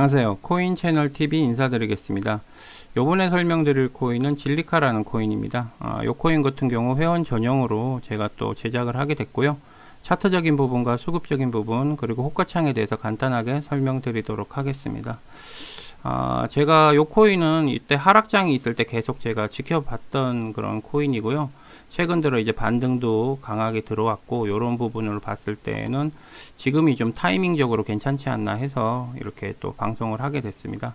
안녕하세요. 코인 채널 TV 인사드리겠습니다. 요번에 설명드릴 코인은 진리카라는 코인입니다. 아, 요 코인 같은 경우 회원 전용으로 제가 또 제작을 하게 됐고요. 차트적인 부분과 수급적인 부분 그리고 호가창에 대해서 간단하게 설명드리도록 하겠습니다. 아, 제가 요 코인은 이때 하락장이 있을 때 계속 제가 지켜봤던 그런 코인이고요. 최근 들어 이제 반등도 강하게 들어왔고 이런 부분을 봤을 때는 지금이 좀 타이밍적으로 괜찮지 않나 해서 이렇게 또 방송을 하게 됐습니다.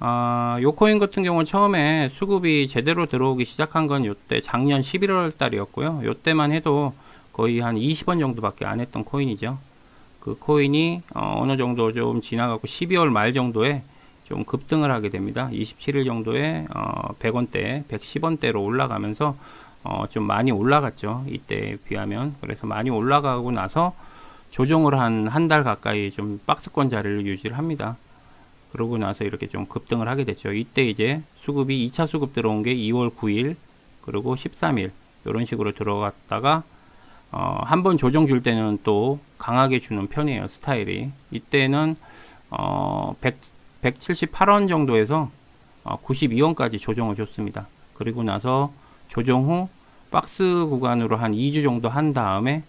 아, 요 코인 같은 경우는 처음에 수급이 제대로 들어오기 시작한 건 요때 작년 11월 달이었고요. 요때만 해도 거의 한 20원 정도밖에 안 했던 코인이죠. 그 코인이 어, 느 정도 좀 지나가고 12월 말 정도에 좀 급등을 하게 됩니다. 27일 정도에 어, 100원대, 110원대로 올라가면서 어, 좀 많이 올라갔죠. 이때에 비하면. 그래서 많이 올라가고 나서 조정을 한 한 달 가까이 좀 박스권 자리를 유지를 합니다. 그러고 나서 이렇게 좀 급등을 하게 됐죠. 이때 이제 수급이 2차 수급 들어온 게 2월 9일 그리고 13일 이런 식으로 들어갔다가 어, 한 번 조정 줄 때는 또 강하게 주는 편이에요. 스타일이. 이때는 어, 100, 178원 정도에서 어, 92원까지 조정을 줬습니다. 그리고 나서 조정 후 박스 구간으로 한 2주 정도 한 다음에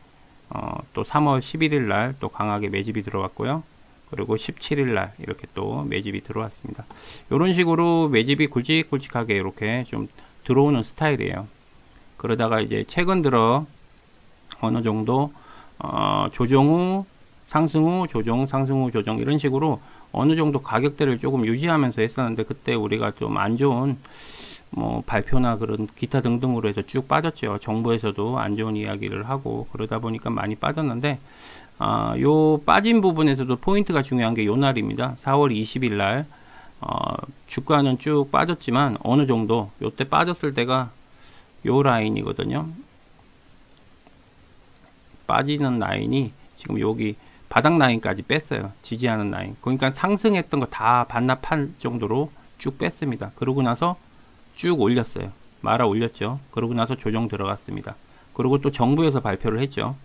어, 또 3월 11일 날 또 강하게 매집이 들어왔고요. 그리고 17일 날 이렇게 또 매집이 들어왔습니다. 이런 식으로 매집이 굵직굵직하게 이렇게 좀 들어오는 스타일이에요. 그러다가 이제 최근 들어 어느 정도 어, 조정 후 상승 후 조정 상승 후 조정 이런 식으로 어느 정도 가격대를 조금 유지하면서 했었는데 그때 우리가 좀 안 좋은 뭐 발표나 그런 기타 등등으로 해서 쭉 빠졌죠. 정부에서도 안 좋은 이야기를 하고 그러다 보니까 많이 빠졌는데 아, 요 빠진 부분에서도 포인트가 중요한 게 요 날입니다. 4월 20일 날 어, 주가는 쭉 빠졌지만 어느 정도 요때 빠졌을 때가 요 라인이거든요. 빠지는 라인이 지금 여기 바닥 라인까지 뺐어요. 지지하는 라인. 그러니까 상승했던 거 다 반납할 정도로 쭉 뺐습니다. 그러고 나서 쭉 올렸어요. 말아 올렸죠. 그러고 나서 조정 들어갔습니다. 그리고 또 정부에서 발표를 했죠.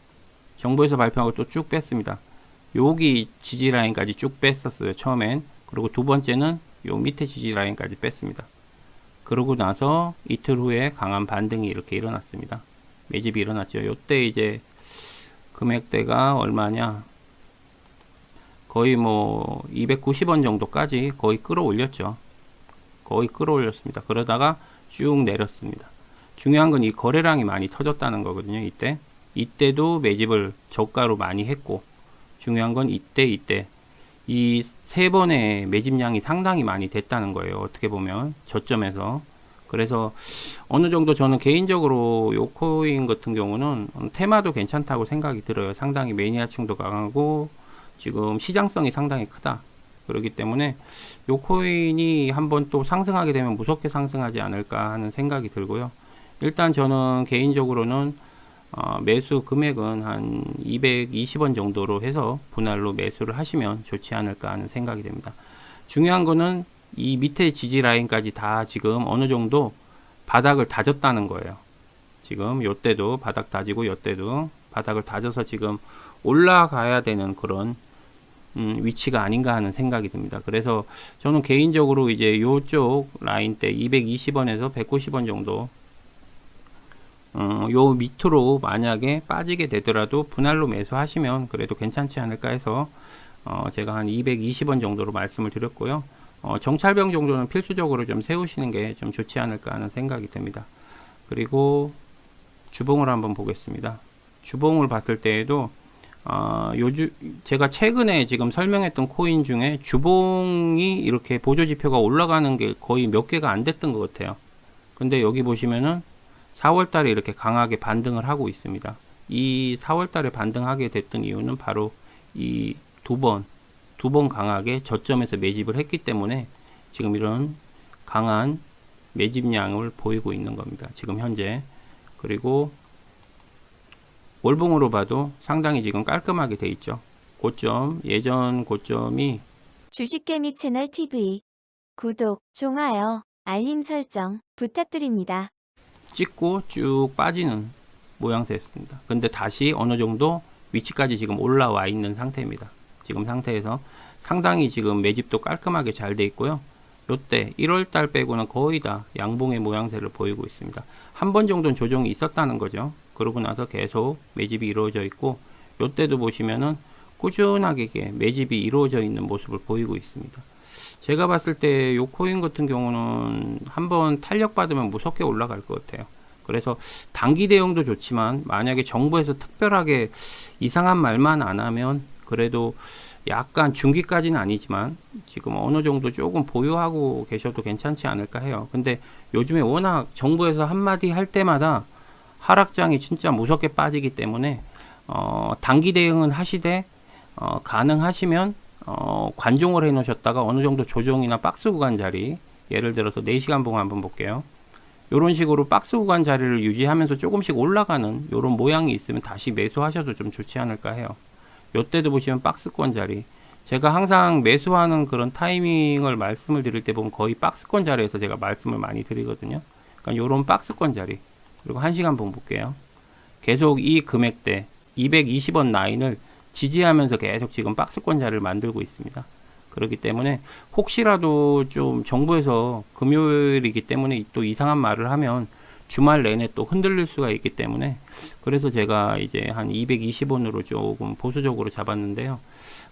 정부에서 발표하고 또 쭉 뺐습니다. 여기 지지 라인까지 쭉 뺐었어요. 처음엔. 그리고 두 번째는 요 밑에 지지 라인까지 뺐습니다. 그러고 나서 이틀 후에 강한 반등이 이렇게 일어났습니다. 매집이 일어났죠. 요때 이제 금액대가 얼마냐? 거의 뭐 290원 정도까지 거의 끌어올렸죠. 거의 끌어올렸습니다. 그러다가 쭉 내렸습니다. 중요한 건 이 거래량이 많이 터졌다는 거거든요. 이때 이때도 매집을 저가로 많이 했고 중요한 건 이때 이때 이 세 번의 매집량이 상당히 많이 됐다는 거예요. 어떻게 보면 저점에서 그래서 어느 정도 저는 개인적으로 요 코인 같은 경우는 테마도 괜찮다고 생각이 들어요. 상당히 매니아층도 강하고 지금 시장성이 상당히 크다. 그렇기 때문에 요 코인이 한번 또 상승하게 되면 무섭게 상승하지 않을까 하는 생각이 들고요. 일단 저는 개인적으로는 어, 매수 금액은 한 220원 정도로 해서 분할로 매수를 하시면 좋지 않을까 하는 생각이 됩니다. 중요한 거는 이 밑에 지지 라인까지 다 지금 어느 정도 바닥을 다졌다는 거예요. 지금 요때도 바닥 다지고 요때도 바닥을 다져서 지금 올라가야 되는 그런 음, 위치가 아닌가 하는 생각이 듭니다. 그래서 저는 개인적으로 이제 요쪽 라인 때 220원에서 190원 정도 어, 요 밑으로 만약에 빠지게 되더라도 분할로 매수하시면 그래도 괜찮지 않을까 해서 어, 제가 한 220원 정도로 말씀을 드렸고요. 어, 정찰병 정도는 필수적으로 좀 세우시는 게 좀 좋지 않을까 하는 생각이 듭니다. 그리고 주봉을 한번 보겠습니다. 주봉을 봤을 때에도 어, 요주 제가 최근에 지금 설명했던 코인 중에 주봉이 이렇게 보조 지표가 올라가는 게 거의 몇 개가 안 됐던 것 같아요. 근데 여기 보시면은 4월 달에 이렇게 강하게 반등을 하고 있습니다. 이 4월 달에 반등하게 됐던 이유는 바로 이 두 번, 두 번 강하게 저점에서 매집을 했기 때문에 지금 이런 강한 매집량을 보이고 있는 겁니다. 지금 현재. 그리고 월봉으로 봐도 상당히 지금 깔끔하게 돼 있죠. 고점, 예전 고점이 주식개미 채널 TV 구독, 좋아요, 알림 설정 부탁드립니다. 찍고 쭉 빠지는 모양새였습니다. 근데 다시 어느 정도 위치까지 지금 올라와 있는 상태입니다. 지금 상태에서 상당히 지금 매집도 깔끔하게 잘 돼 있고요. 요때 1월 달 빼고는 거의 다 양봉의 모양새를 보이고 있습니다. 한 번 정도는 조정이 있었다는 거죠. 그러고 나서 계속 매집이 이루어져 있고 요때도 보시면은 꾸준하게 매집이 이루어져 있는 모습을 보이고 있습니다. 제가 봤을 때 요 코인 같은 경우는 한번 탄력 받으면 무섭게 올라갈 것 같아요. 그래서 단기 대응도 좋지만 만약에 정부에서 특별하게 이상한 말만 안 하면 그래도 약간 중기까지는 아니지만 지금 어느 정도 조금 보유하고 계셔도 괜찮지 않을까 해요. 근데 요즘에 워낙 정부에서 한마디 할 때마다 하락장이 진짜 무섭게 빠지기 때문에 어, 단기 대응은 하시되 어, 가능하시면 어, 관종을 해 놓으셨다가 어느 정도 조정이나 박스 구간 자리 예를 들어서 4시간 봉 한번 볼게요. 이런 식으로 박스 구간 자리를 유지하면서 조금씩 올라가는 이런 모양이 있으면 다시 매수하셔도 좀 좋지 않을까 해요. 요때도 보시면 박스권 자리 제가 항상 매수하는 그런 타이밍을 말씀을 드릴 때 보면 거의 박스권 자리에서 제가 말씀을 많이 드리거든요. 그러니까 요런 박스권 자리 그리고 1시간 봉 볼게요. 계속 이 금액대 220원 라인을 지지하면서 계속 지금 박스권 자리를 만들고 있습니다. 그렇기 때문에 혹시라도 좀 정부에서 금요일이기 때문에 또 이상한 말을 하면 주말 내내 또 흔들릴 수가 있기 때문에 그래서 제가 이제 한 220원으로 조금 보수적으로 잡았는데요.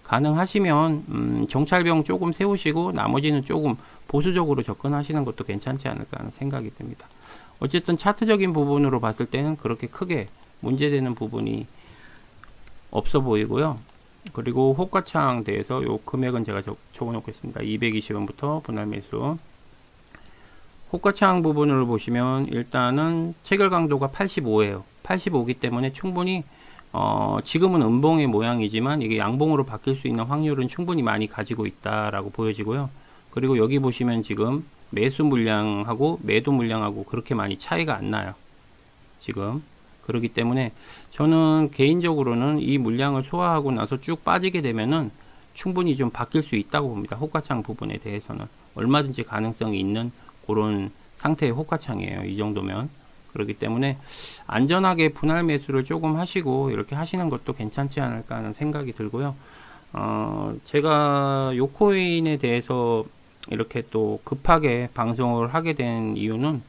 가능하시면 음, 정찰병 조금 세우시고 나머지는 조금 보수적으로 접근하시는 것도 괜찮지 않을까 하는 생각이 듭니다. 어쨌든 차트적인 부분으로 봤을 때는 그렇게 크게 문제되는 부분이 없어 보이고요. 그리고 호가창 대해서 요 금액은 제가 적, 적어 놓겠습니다. 220원부터 분할 매수. 호가창 부분을 보시면 일단은 체결 강도가 85예요. 85기 때문에 충분히 어, 지금은 음봉의 모양이지만 이게 양봉으로 바뀔 수 있는 확률은 충분히 많이 가지고 있다라고 보여지고요. 그리고 여기 보시면 지금 매수 물량하고 매도 물량하고 그렇게 많이 차이가 안 나요. 지금 그렇기 때문에 저는 개인적으로는 이 물량을 소화하고 나서 쭉 빠지게 되면은 충분히 좀 바뀔 수 있다고 봅니다. 호가창 부분에 대해서는 얼마든지 가능성이 있는 그런 상태의 호가창이에요. 이 정도면 그렇기 때문에 안전하게 분할 매수를 조금 하시고 이렇게 하시는 것도 괜찮지 않을까 하는 생각이 들고요. 어, 제가 요 코인에 대해서 이렇게 또 급하게 방송을 하게 된 이유는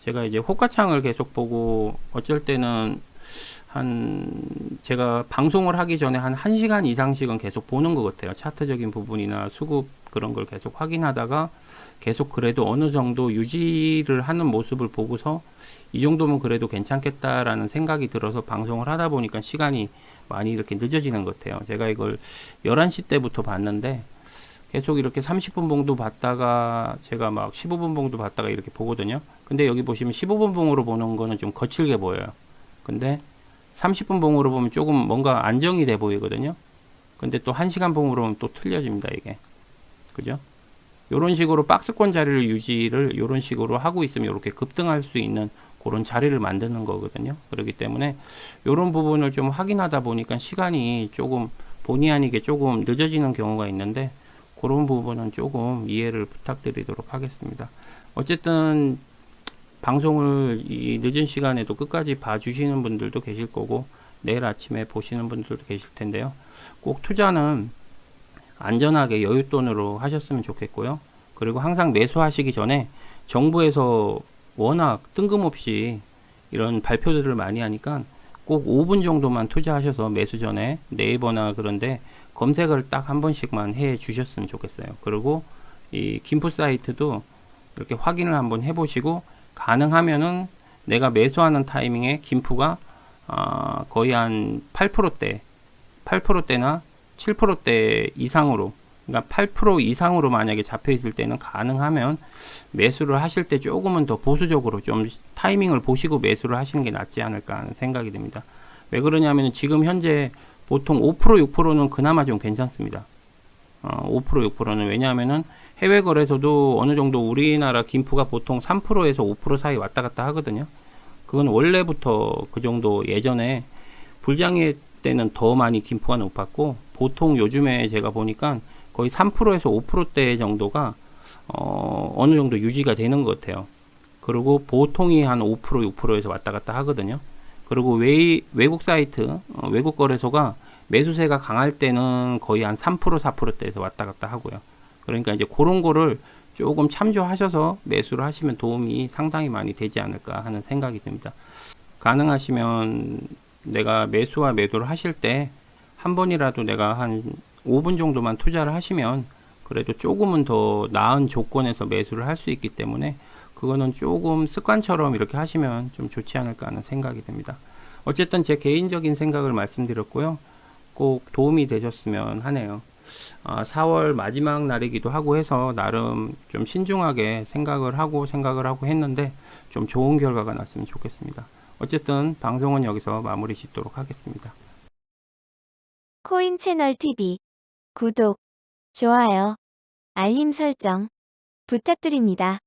제가 이제 호가창을 계속 보고 어쩔 때는 한 제가 방송을 하기 전에 한 1시간 이상씩은 계속 보는 것 같아요. 차트적인 부분이나 수급 그런 걸 계속 확인하다가 계속 그래도 어느 정도 유지를 하는 모습을 보고서 이 정도면 그래도 괜찮겠다라는 생각이 들어서 방송을 하다 보니까 시간이 많이 이렇게 늦어지는 것 같아요. 제가 이걸 11시 때부터 봤는데 계속 이렇게 30분 봉도 봤다가 제가 막 15분 봉도 봤다가 이렇게 보거든요. 근데 여기 보시면 15분 봉으로 보는 거는 좀 거칠게 보여요. 근데 30분 봉으로 보면 조금 뭔가 안정이 돼 보이거든요. 근데 또 1시간 봉으로 보면 또 틀려집니다, 이게. 그죠? 요런 식으로 박스권 자리를 유지를 요런 식으로 하고 있으면 이렇게 급등할 수 있는 그런 자리를 만드는 거거든요. 그렇기 때문에 요런 부분을 좀 확인하다 보니까 시간이 조금 본의 아니게 조금 늦어지는 경우가 있는데 그런 부분은 조금 이해를 부탁드리도록 하겠습니다. 어쨌든 방송을 이 늦은 시간에도 끝까지 봐주시는 분들도 계실 거고 내일 아침에 보시는 분들도 계실 텐데요. 꼭 투자는 안전하게 여윳돈으로 하셨으면 좋겠고요. 그리고 항상 매수하시기 전에 정부에서 워낙 뜬금없이 이런 발표들을 많이 하니까 꼭 5분 정도만 투자하셔서 매수 전에 네이버나 그런데 검색을 딱 한 번씩만 해 주셨으면 좋겠어요. 그리고 이 김포 사이트도 이렇게 확인을 한번 해 보시고 가능하면은 내가 매수하는 타이밍에 김프가 아, 거의 한 8%대 8%대나 7%대 이상으로 그러니까 8% 이상으로 만약에 잡혀 있을 때는 가능하면 매수를 하실 때 조금은 더 보수적으로 좀 타이밍을 보시고 매수를 하시는 게 낫지 않을까 하는 생각이 듭니다. 왜 그러냐면 지금 현재 보통 5% 6%는 그나마 좀 괜찮습니다. 어, 5% 6%는 왜냐하면은 해외 거래소도 어느 정도 우리나라 김프가 보통 3%에서 5% 사이 왔다 갔다 하거든요. 그건 원래부터 그 정도 예전에 불장애 때는 더 많이 김프가 높았고 보통 요즘에 제가 보니까 거의 3%에서 5%대 정도가 어, 어느 정도 유지가 되는 것 같아요. 그리고 보통이 한 5% 6%에서 왔다 갔다 하거든요. 그리고 외, 외국 사이트, 어, 외국 거래소가 매수세가 강할 때는 거의 한 3% 4%대에서 왔다 갔다 하고요. 그러니까 이제 그런 거를 조금 참조하셔서 매수를 하시면 도움이 상당히 많이 되지 않을까 하는 생각이 듭니다. 가능하시면 내가 매수와 매도를 하실 때 한 번이라도 내가 한 5분 정도만 투자를 하시면 그래도 조금은 더 나은 조건에서 매수를 할 수 있기 때문에 그거는 조금 습관처럼 이렇게 하시면 좀 좋지 않을까 하는 생각이 듭니다. 어쨌든 제 개인적인 생각을 말씀드렸고요. 꼭 도움이 되셨으면 하네요. 아, 4월 마지막 날이기도 하고 해서 나름 좀 신중하게 생각을 하고 생각을 하고 했는데 좀 좋은 결과가 났으면 좋겠습니다. 어쨌든 방송은 여기서 마무리 짓도록 하겠습니다. 코인 채널 TV 구독, 좋아요, 알림 설정 부탁드립니다.